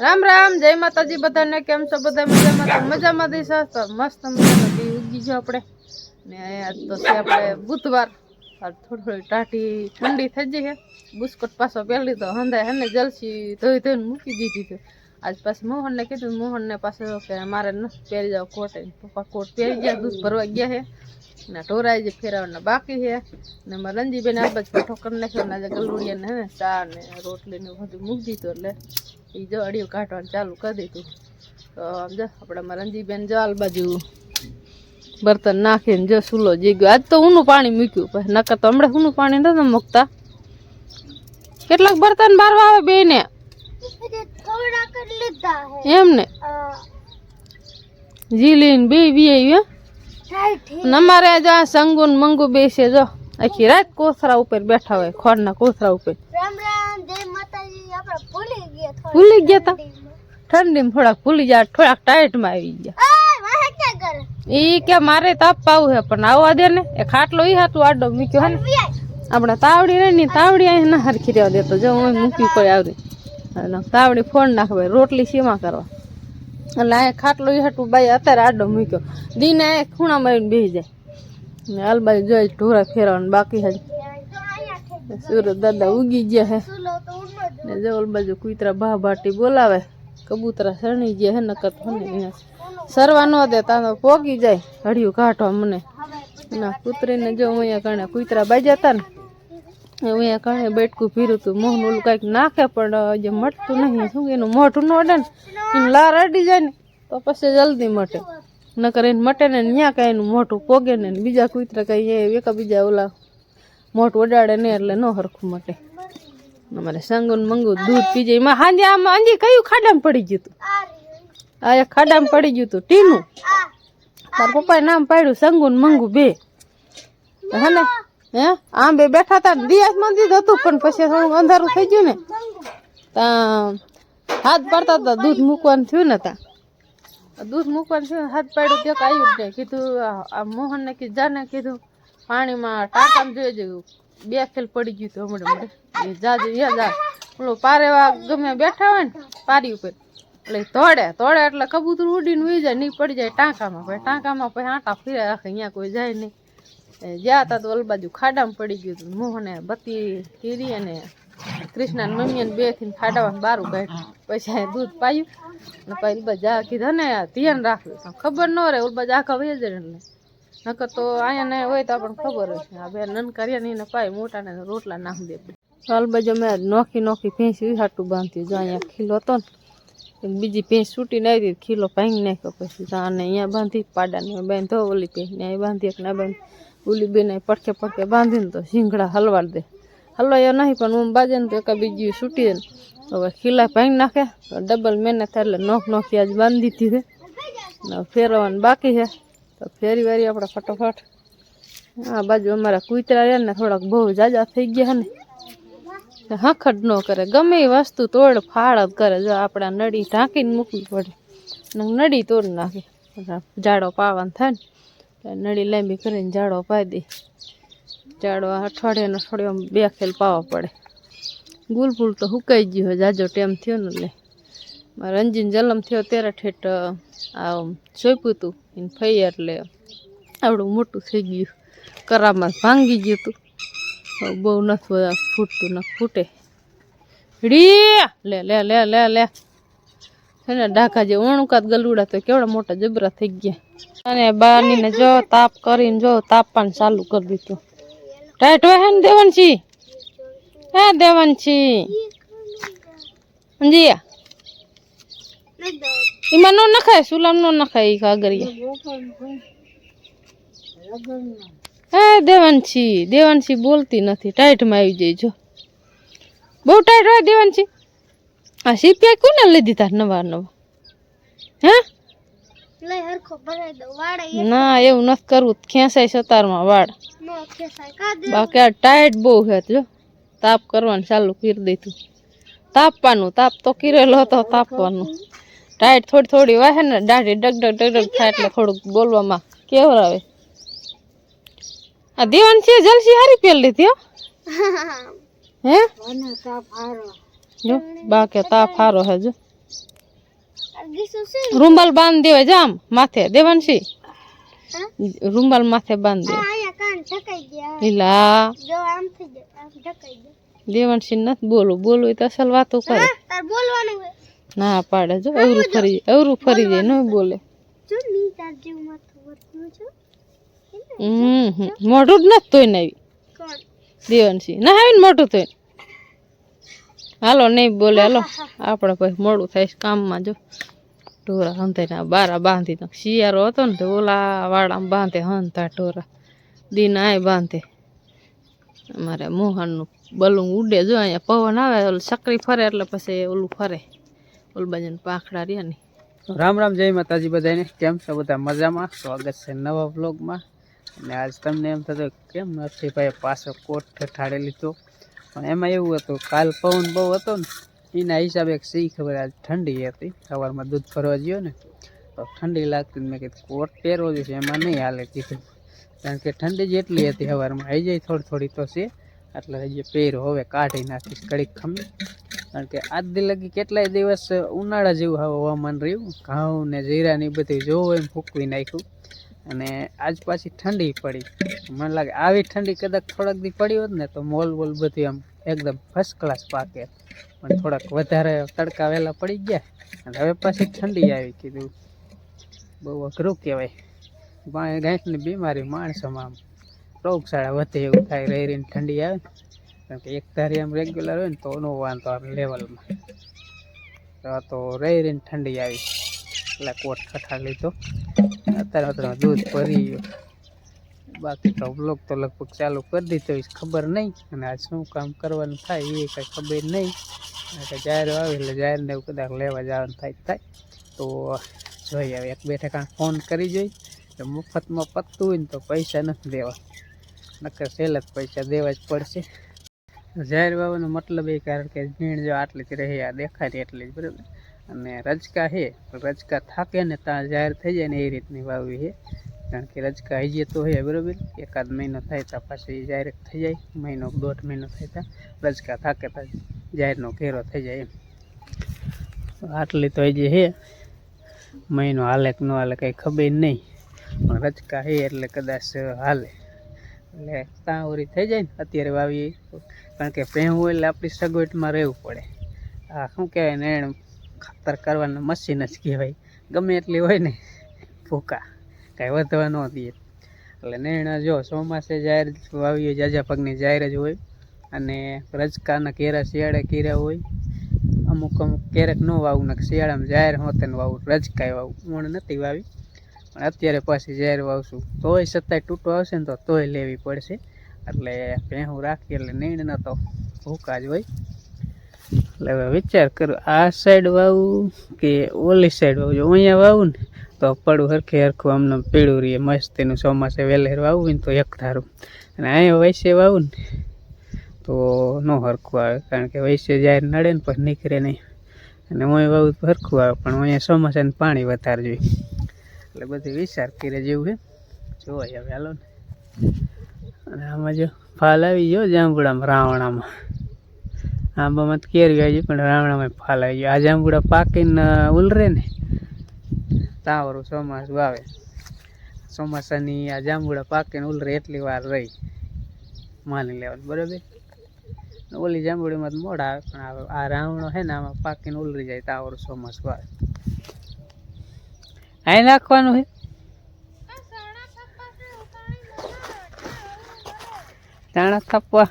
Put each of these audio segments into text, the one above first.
રામ રામ, જય માતાજી બધાને. કેમ છો બધા? મજામાં? તો મજામાં દઈશ તો મસ્ત મજાનો દી ઉગી જો આપણે. ને આજ તો છે આપણે બુધવાર. આજ થોડી થોડી ટાટી ઠંડી થઈ જઈ છે. બુસ્કટ પાછો પહેલી તો હંધાય હને જલસી ધોઈ ધોઈને મૂકી દીધી છે. આજ પાછું મોહનને કીધું, મોહનને પાછું કે મારે ન પહેરી જાવ કોટ. એને પપ્પા કોટ પહેરી ગયા, દૂધ ભરવા ગયા છે. ને ઢોરાઈ જે ફેરવવાના બાકી છે. ને મારા રંજીબેન આ બાજુ પઠો કરી નાખ્યો. ને આજે ગલુડિયાને હે ને ચા ને રોટલી ને બધું મૂકી દીધું એટલે એ જો અડિયું કાઢવાનું ચાલુ કરી દીધું. તો આમ જો, આપણે મરણજીબેન જો આલ બાજુ બર્તન નાખીને જો સુલો જી ગયો આજ તો ઊનું પાણી મૂક્યું પછી નકર તો હમણાં ઊનું પાણી નતા મૂકતા. કેટલાક બર્તન બારવા આવે બે ને? એમ ને જીલીન બે બી આવ્યું અમારે જો આ સંગુ ને મંગુ બેસે જો. આખી રાત કોથરા ઉપર બેઠા હોય ખોડના કોથરા ઉપર. ભૂલી ભૂલી ગયા તા. ઠંડીમાં થોડાક ભૂલી જાય થોડાક ટાઈટમાં આવી ગયા. આ ઈ કે મારે તાપ પાવું છે પણ આવવા દે ને. એ ખાટલો ઈ હાટું આડો મૂક્યો હે ને આપણે તાવડી રહી ને તાવડી અહીં ના હરખી રહેવા દેતો જો હું મૂકી કોઈ આવડી તાવડી ફોન નાખવા રોટલી સીમા કરવા? એટલે અહીંયા ખાટલો ઈ હાટું બાઈ અત્યારે આડો મૂક્યો. દીને અહીંયા ખૂણામાં આવીને બેસી જાય. ને અલબાઈ જોઈ ઢોરા ફેરવાનું બાકી હજી. સુરત દાદા ઉગી ગયા હે. ને જવલ બાજુ કુતરા બા ભાટી બોલાવે, કબૂતરા શરણી જે હે નકર મને સરવા ન દે તા તો પોગી જાય, હળિયું કાઢવા મને ના કૂતરીને જો અહીંયા કણે કૂતરા બાજ્યા હતા ને અહીંયા કણે બેટકું ભીરું હતું મોહન ઓલું કાંઈક નાખે, પણ જે મટતું નહીં, શું એનું મોઢું ન અડે ને, એને લાર અડી જાય ને, તો પછી જલ્દી મટે. નકર એને મટે ને ત્યાં કાંઈ એનું મોઢું પોગે ને ને બીજા કૂતરા કાંઈ એ એકા બીજા ઓલા મોઢું અડાડે ને એટલે ન હરખું મટે. અમારે સંગુન મંગુ દૂધ પીજે એમાં હાંજે આમ અંજી કયું ખાડામાં પડી ગયું હતું આ ખાડામાં પડી ગયું હતું ટીનું. તાર પપ્પાએ નામ પાડ્યું, સંગુન મંગુ બે. હે ને? હે? આમ બે બેઠા હતા દિયાસ મંદિર હતું, પણ પછી થોડું અંધારું થઈ ગયું ને. ત્યાં હાથ પડતા હતા દૂધ મૂકવાનું થયું ને ત્યાં દૂધ મૂકવાનું થયું હાથ પાડ્યું, ત્યાં આવ્યું જ નહીં. કીધું મોહનને કીધું, જાને કીધું, પાણીમાં ટાંકામાં જોઈ જવું બે ખેલ પડી ગયું હતું હમણાં મને જાજે યા જા ઓલો પારેવા ગમે બેઠા હોય ને, પારી ઉપર. એટલે તોડે તોડે એટલે કબૂતર ઉડીને ઉઈ જાય, નહીં પડી જાય, ટાંકામાં પછી ટાંકામાં પછી આટા ફીરે રાખે અહીંયા કોઈ જાય નહીં. જ્યાં હતા તો ઓલ બાજુ ખાડામાં પડી ગયું હતું. મોહને બત્તી કીરી અને કૃષ્ણા ને મમ્મી ને બેથી ખાડામાં બારું કાઢ્યું. પછી દૂધ પાયું. અને પછી ઓલ બાજુ આ ને ધ્યાન રાખ્યું ખબર ન રહે, ઓલ બાજુ આખા વહી ને નકર તો અહીંયા ને હોય તો આપણને ખબર છે. આ બે નનકારિયા ને એને પાય મોટા ને રોટલા નાખી દે હાલ બાજુ મેં નોખી નોખી ભેંસ વિહાટું બાંધ્યું. જો અહીંયા ખીલો હતો ને. બીજી ભેંસ છૂટીને આવી હતી, ખીલો ભાંગી નાખ્યો પછી. તો અને અહીંયા બાંધી પાડાને ધો ઓલી ભેંસને અહીં બાંધી એક ના બાંધી ઓલી બેને પડખે પડખે બાંધીને તો શીંગડા હલવાડ દે. હલવાયો નહીં, પણ હું બાજે ને તો એક બીજી છૂટી ને. હવે ખીલા ભાંગી નાખે ડબલ મહેનત એટલે નોખ નોખી આજ બાંધી દીધી છે. ને ફેરવવાનું બાકી છે. તો ફેરી વારી આપણે ફટોફટ. આ બાજુ અમારા કૂતરા રહ્યા ને થોડાક બહુ જાજા થઈ ગયા ને. હખડ ન કરે, ગમે એ વસ્તુ તોડ ફાળ જ કરે. જો આપણા નળી ઢાંકીને મૂકવી પડે. ને નળી તોડી નાખે. જાડો પાવાનું થાય ને નળી લાંબી કરીને જાડો પાઈ દે. જાડો અઠવાડિયાનો અઠવાડિયામાં બે ખેલ પાવા પડે. ગુલફૂલ તો હુકાઈ ગયું હોય, જાજો ટેમ થયો ને એટલે. રંજીન જલમ થયો ત્યારે ઠેઠ આ સોંપ્યું હતું એને ફઈ એટલે આવડું મોટું થઈ ગયું. કરામાં ભાંગી ગયું હતું બહુ નથી બધા ફૂટતું ના ફૂટે. રી લે લે લે લે લે. એને ડાકા જે ઓણુકાત ગલુડા તો કેવડા મોટા જબરા થઈ ગયા. અને બાનીને જો તાપ કરીને જો તાપવાનું ચાલુ કરી દીધું. ટાઈટ હોય ને દેવાનસી હે દેવાનસી જીયા નહીં દો એમાં નો નખાય સુલામ નો નખાય કાગરિયા હે દેવાનસી દેવાનસી બોલતી નથી ટાઈટમાં આવી જાય જો. બહુ ટાઈટ હોય દેવાનસી આ સીપીઆઈ કોને લીધી તાર નવા નવા? હે? ના એવું નથી કરવું ખેંચાય સતારમાં વાળ. બાકી આ ટાઈટ બહુ છે જો. તાપ કરવાનું ચાલુ કરી દીધું. તાપવાનું તાપ તો કિરેલો હતો તાપવાનું. ટાઈટ થોડી થોડી વાહે ને દાઢી ડગ ડગ ડગ ડગ થાય એટલે થોડુંક બોલવામાં કેવર આવે. આ દેવાન છે, જલસી હારી પેલ લીધી હે. તાપ હારો બાકી તાપ હારો હે, જો? રૂમાલ બાંધી દેવાય જામ માથે દેવાનસી? રૂમાલ માથે બાંધી દે જો ગયા દેવાંશી નથી બોલું બોલું તો અસલ વાતો કરે. બોલવાનું ના પાડે જો અવરું ફરી જાય અવરું ફરી જાય ન બોલે. મોઢું જ નથી તોય નાવી દેવાનસી ના આવીને મોટું તોય હાલો નહીં બોલે હાલો. આપણે પછી મોડું થાય કામમાં જો. ટોરા હંતાઈ બારા બાંધી તો શિયાળો હતો ને તો ઓલા વાડામાં બાંધે હંતા ટોરા દીન આય બાંધે. અમારે મોહનનું બલું ઉડે જો અહીંયા પવન આવે ઓલું સકરી ફરે એટલે પછી ઓલું ફરે. ઓલ બાજુ પાખડા રહ્યા ને. રામ રામ, જય માતાજી બધાને. કેમ છો બધા? મજામાં? સ્વાગત છે નવા બ્લોગમાં અને આજ તમને એમ થતું કેમ નથી ભાઈ પાછો કોટ ઠાડે લીધો? પણ એમાં એવું હતું, કાલ પવન બહુ હતો ને, એના હિસાબે સી ખબર આજ ઠંડી હતી. સવારમાં દૂધ ભરવા ગયો ને, તો ઠંડી લાગતી મેં કીધું, કોટ પહેરવો છે એમાં નહીં હાલે કીધું. કારણ કે ઠંડી જેટલી હતી સવારમાં આવી જાય થોડી થોડી તો છે. એટલે હજી પેર હવે કાઢી નાખીશ કડીક ખમી. કારણ કે આજ લગી કેટલાય દિવસ ઉનાળા જેવું હવે હવામાન રહ્યું. ઘઉં ને જીરા ને એ બધું જોવું એમ ફૂકવી નાખ્યું. અને આજ પાછી ઠંડી પડી. મને લાગે આવી ઠંડી કદાચ થોડાક દી પડી હોત ને તો મોલ બોલ બધું આમ એકદમ ફર્સ્ટ ક્લાસ પાકે. પણ થોડાક વધારે તડકા વહેલા પડી ગયા. અને હવે પાછી ઠંડી આવી કીધું. બહુ અઘરું કહેવાય. ગાંઠની બીમારી માણસોમાં આમ. રોગશાળા વધે એવું થાય, રહી રહીને ઠંડી આવે. કારણ કે એક ધારી આમ રેગ્યુલર હોય ને, તો નો વાંધો આવે લેવલમાં તો રહી રહીને ઠંડી આવી. એટલે કોટ ઠઠા લીધો. અત્યારે અત્યારે દૂધ ભરી બાકી તો બ્લોગ તો લગભગ ચાલુ કરી દીધો છે, ખબર નહીં. અને આ શું કામ કરવાનું થાય એ કાંઈ ખબર નહીં. કારણ જાહેર આવે એટલે જાહેરને એવું કદાચ લેવા જવાનું થાય થાય. તો જોઈએ હવે એક બે ઠેકાણ ફોન કરી જોઈ. મફતમાં પતતું હોય ને તો પૈસા નથી દેવા. નકર સહેલ જ પૈસા દેવા જ પડશે. જાહેર વાવવાનો મતલબ એ કારણ કે ભીણ જો આટલી જ રહે, આ દેખાય એટલી જ, બરાબર? અને રજકા તો રજકા થાકે ને ત્યાં જાહેર થઈ જાય ને એ રીતની વાવી છે. કારણ કે રજકા હજી તો હે બરાબર? એકાદ મહિનો થાય ત્યાં પાછી જાહેર થઈ જાય, મહિનો દોઢ મહિનો થાય ત્યાં રજકા થાકે ત્યાં જાહેરનો ઘેરો થઈ જાય એમ. આટલી તો હજી છે, મહિનો હાલે કે ન હાલે કંઈ ખબર નહીં. પણ રજકા હે એટલે કદાચ હાલે. એટલે ત્યાં ઓરી થઈ જાય ને, અત્યારે વાવીએ. કારણ કે પહેવું એટલે આપણી સગવડમાં રહેવું પડે. આ શું કહેવાય ને એને ખાતર કરવાનું મશીન જ કહેવાય. ગમે એટલી હોય ને, ભૂકા. કાંઈ વધવા ન દે એટલે નેણા જો ચોમાસે જાહેર વાવીએ, જાજા પગની જાહેર જ હોય. અને રજકાના કેરા શિયાળે કેરા હોય. અમુક અમુક ક્યારેક ન વાવું ને શિયાળામાં જાહેર હોતે ને વાવું રજકાય વાવું હું નથી વાવી. પણ અત્યારે પાછી જાહેર વાવશું, તોય સત્તાય તૂટો આવશે ને તો તોય લેવી પડશે. એટલે ભેહું રાખી એટલે નીણ તો ભૂકા જ હોય. એટલે હવે વિચાર કરું, આ સાઈડ વાવું કે ઓલી સાઈડ વાવું? જો અહીંયા વાવું ને, તો પડું હરખે હરખું આમને પીળું રહીએ મસ્ત એનું ચોમાસે વહેલેર વાવું ને તો એક ધારું. અને અહીંયા વૈસે વાવું ને, તો ન હરખું આવે, કારણ કે વૈસે જાહેર નડે ને પછી નીકળે નહીં. અને હું વાવું હરખું આવે, પણ અહીંયા ચોમાસાને પાણી વધારે જોઈએ. એટલે બધું વિચાર કરે જેવું છે. જોવાય હવે હાલો ને. અને આમાં જો ફાલ આવી ગયો જાંબુડામાં, રાવણામાં. આંબામાં તો કેરી આવી પણ રાવણામાં ફાલ આવી ગયો. આ જાંબુડા પાકીને ઉલરે ને. તાવરું ચોમાસું આવે. ચોમાસાની આ જાંબુડા પાકીને ઉલરે એટલી વાર રહી. માની લેવાનું, બરાબર? ઓલી જાંબુડીમાં મોડા આવે, પણ આ- રાવણો છે ને, આમાં પાકીને ઉલરી જાય, તાવરું ચોમાસું આવે. અહીં નાખવાનું છે ચાણા થાપવા.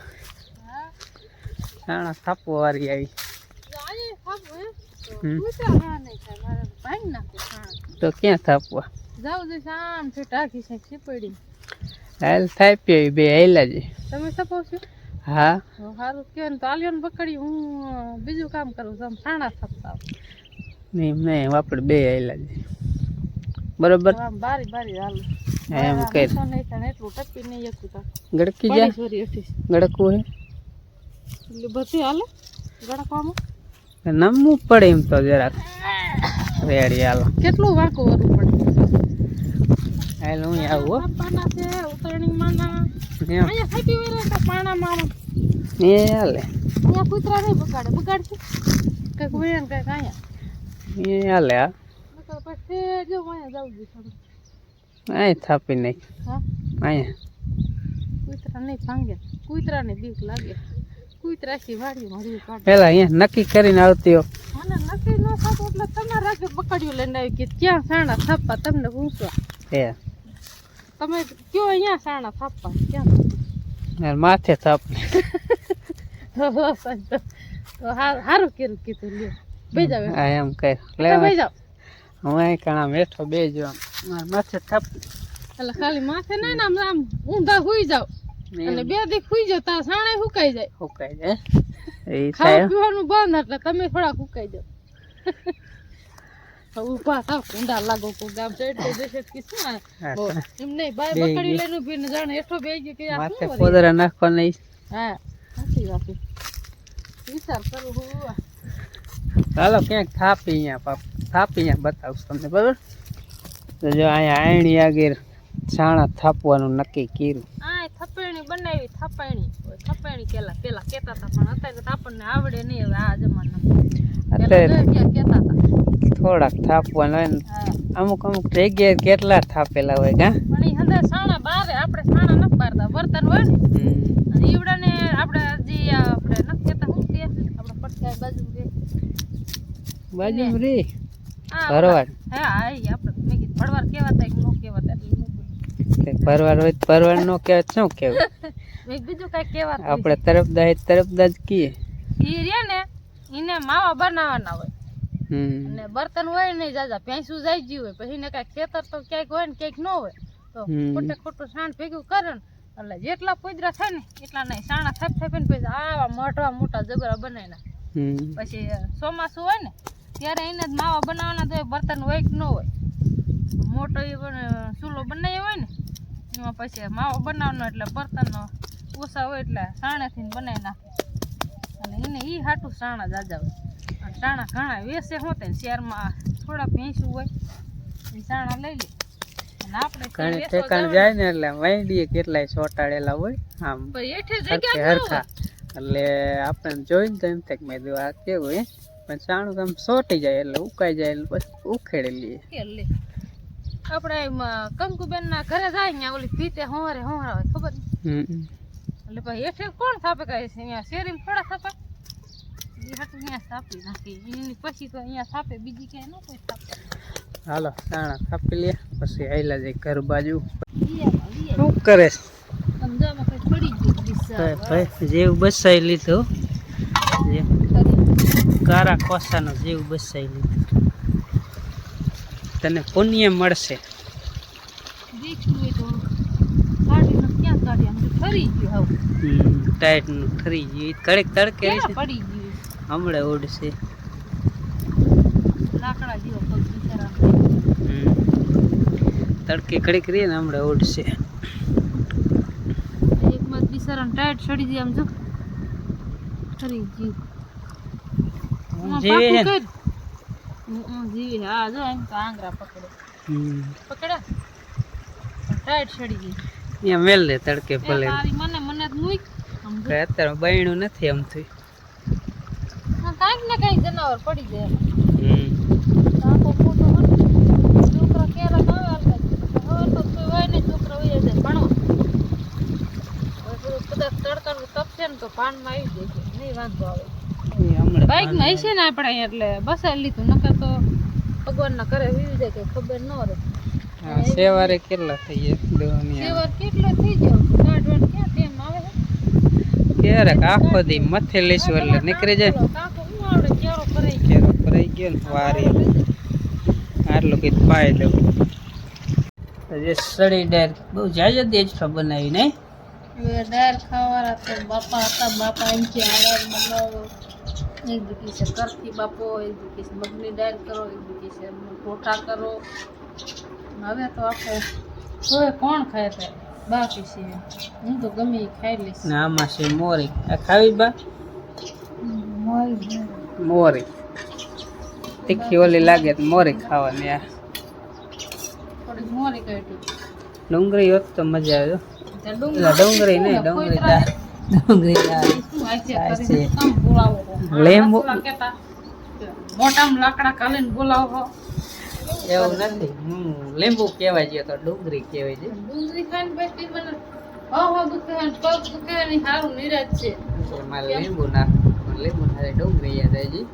ચાણા થાપવા વાળી આવી. તો ક્યાં થાપવા? જાઉં જઈશ આમ છે ટાકી છે છીપડી હાલ થાપી બે આયલા જે તમે થાપો છો. હા. સારું કહેવાય ને તો આલિયોને પકડી હું બીજું કામ કરું છું આમ છાણા થપતા નહીં મેં આપણે બે હેલા જ બરોબર? એમ કે. ગડકી જાય સોરી ગડકવું હે? બધી હાલે ગડકવામાં? નમવું પડે એમ તો જરાક. રેડી હાલો. કેટલું વાંકું વરવું પડે? હાલ હું આવું હો. એ હાલે. કૂતરા નહીં બગાડે. બગાડશે? કંઈક વેણ કંઈક અહીંયા. એ હાલે હા. પછી જો અહીંયા જાવું જોઈએ થોડું. અહીં થાપી નાખ હા અહીંયા કૂતરા નહીં ભાંગે કૂતરાને બીક લાગે કૂતરા થી વાડી મારી કાઢે પેલા અહીંયા નક્કી કરીને આવતી હો મને નક્કી ન થતું એટલે તમારે રાગે બકડ્યું લઈને આવી કે ક્યાં સાણા થાપવા તમને પૂછવા એ તમે કયો અહીંયા સાણા થાપવા ક્યાં યાર માથે થાપ તો હાર- હારું કર્યું કીધું લ્યો બે જાવ આ એમ કર બે લેવા જાવ હું અહીં કણા બેઠો બે જો મારે માથે થાપ. એટલે ખાલી માથે ના ને આમ આમ ઊંધા હુઈ જાવ. અને બે દી હુઈ જાવ તા સાણે હુકાઈ જાય. સુકાઈ જાય. એ થાય. પીવાનું બંધ એટલે તમે થોડા હુકાઈ જાવ. ઊભા થાવ ઊંધા લાગો કોઈ ગામ ચડતો જશે કે શું? એમ નહીં બાય પકડી. લઈને ઊભી ને જાણે એઠો બે ગયો કે આ માથે? પોદરા નાખવા નહીં હા સાચી વાત વિચાર કરું હું ચાલો ક્યાંક થાપી અહીંયા પાપ. થાપી બતાવશું તમને બરાબર? તો જો અહીંયા આયણી આગળ છાણા થાપવાનું નક્કી કર્યું. થપેણી બનાવી થપાણી. થપાણી કેલા પેલા કેતા હતા પણ અત્યારે તો આપણને આવડે નહીં હવે આ જમાનામાં. અત્યારે થોડાક થાપવાના હોય અમુક અમુક જગ્યાએ કેટલા થાપેલા હોય કા? પણ એ હંદે સાણા બારે આપણે સાણા ન બારતા બર્તન હોય ને. અને ઈવડાને આપણે હજી આપણે કહેતા હું કે? આપણે પડખે બાજુ બાજુ રી. આ ભરવાડ. નો ન ભરવાડ હોય ભરવાડ નો કહેવાય શું કેવું બીજું કઈ કેવાતું આપણે તરફદા તો તરફદા જ કીએ ઈ રે ને ઈને માવા બનાવવાના હોય. અને બર્તન હોય નહીં જાજા ભેંસું જાય ગયું હોય પછી ને કાંઈક ખેતર તો ક્યાંક હોય ને ક્યાંક ન હોય. તો. ખોટે ખોટું સાણ ભેગું કરે ને એટલે જેટલા પોદરા થાય ને એટલા નહીં. સાણા થાપ થાપ ને પછી આવા મોટા મોટા જબરા બનાવી નાખે પછી ચોમાસું હોય ને ત્યારે એને જ માવા બનાવવાના તો એ બર્તન હોય કે ન હોય. મોટો એ ચૂલો બનાવ્યો હોય ને એમાં પછી માવો બનાવવાનો એટલે બર્તન ઓછા હોય એટલે સાણેથી બનાવી નાખે. અને એને એ હાટું સાણા જાજા હોય. અને સાણા ઘણા વેસે હોતે ને શહેરમાં થોડા ભેંસું હોય એ સાણા લઈ લે. અને આપણે ઠેકાણ જાય ને એટલે વાંડીએ કેટલાય ચોટાડેલા હોય આમ એટલે આપણે જોઈને તો એમ થાય કે મેં આ કેવું હે? પણ ચાણું આમ સોટી જાય એટલે ઉકાઈ જાય એટલે પછી ઉખેડી લઈએ. આપણે કંકુબેન ના ઘરે જાય ને ઓલી પીતે હોરે હોરા હોય ખબર એટલે ભાઈ એઠે કોણ થાપે કહે છે અહીંયા શેરીમાં થોડા થાપે અહીંયા થાપી નાખી. એની પછી તો અહીંયા થાપે બીજી ક્યાંય ન કોઈ થાપે હાલો ચાણા થાપી લે પછી આયલા જાય ઘર બાજુ. શું કરે? જેવું બસાઈ લીધું કારા કોસાનો જીવ બસાઈ લીધો. તને પુણ્ય મળશે. ટાઈટનું ઠરી ગયું કડક તડકે હમણાં ઉડશે. લાકડા જેવો તડકે કડક રહીએ ને હમણાં ઉડશે. એક માં બિચારાને ટાઈટ છડી જાય આમ જો. ફરી ગયું. જીવે હે ને? જીવે હા. જો એમ તો આંગળા પકડે. હમ. ટાઈટ છડી ગઈ. અહીંયા મેલ દે તડકે ભલે. મને મને મૂક. અત્યારે બૈણું નથી એમ થઈ કાંઈક ને કાંઈક જનાવર પડી જાય. આખો હોય. છોકરા ક્યારેક આવે હવે તો હોય નહીં, છોકરો વહી જાય. ભણો. કદાચ તડકાનું તપશે ને તો ભાનમાં આવી છે. નહીં વાંધો આવે. એ હમણાં છે હશે ને આપણે અહીંયા એટલે બસાવી લીધું. નકર તો ભગવાનના ઘરે વીવી જાય કે ખબર ન રહે. હા, સેવારે કેટલા થઈ ગયા દોનિયા સેવાર કેટલો થઈ ગયો? કાઢવાનું ક્યાં ટેમ આવે? ક્યારેક આખો દી મથે લેશું એટલે નીકળી જાય. કાકો હું આવડે ક્યારો કરાઈ કેરો ભરાઈ ગયો ને વારી. આટલું કઈ પાય દઉં. જે સડી ડાયર બહુ જાજા દેજ બનાવી નહીં? દાળ ખાવાના તો બાપા હતા બાપા એમ કે બનાવો. એક દીકી છે. કરથી બાપો એક દીકી છે. મગની દાળ કરો એક દીકી છે. ટોઠા કરો. હવે તો આપણે હવે કોણ ખાય તે? બાકી છે. હું તો ગમે એ ખાઈ લઈશ. ને આમાં છે મોરી. આ ખાવી બા? મોરી મોરી. તીખી ઓલી લાગે તો મોરી ખાવાની આ. થોડીક મોરી કાઢી. ડુંગળી હોત તો મજા આવે ડુંગળી નહીં ડુંગળી દાળ. ડુંગળી? લીંબુ. મોટામાં લાકડા કાલીને બોલાવો. એવું નથી. લીંબુ કહેવાય છે તો ડુંગળી કહેવાય છે. ડુંગળી ખાઈને બેસી મને હા હા દુખે પગ દુખે ને સારું નિરાજ છે. મારે લીંબુ નાખ લીંબુ નાખે ડુંગળી યાદ આવી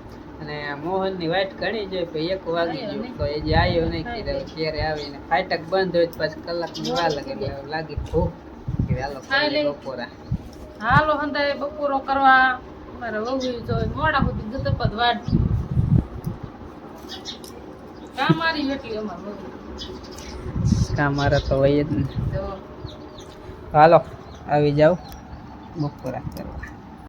અને મોહનની વાઈટ ઘણી પછી એક વાગી ગયું તો એ જે આવ્યો નહીં કીધું ક્યારે આવીને? ફાટક બંધ હોય પછી કલાકની વાર લાગે લાગી ભૂખ. કે હાલો બપોરા. હાલો હંધાય બપોરો કરવા. મારે વહુ જોઈ મોડા સુધી ગત પદ વાટ કામ મારી એટલી અમાર વહુ? કામ મારે તો હોય જ ને હાલો આવી જાવ બપોરા કરવા.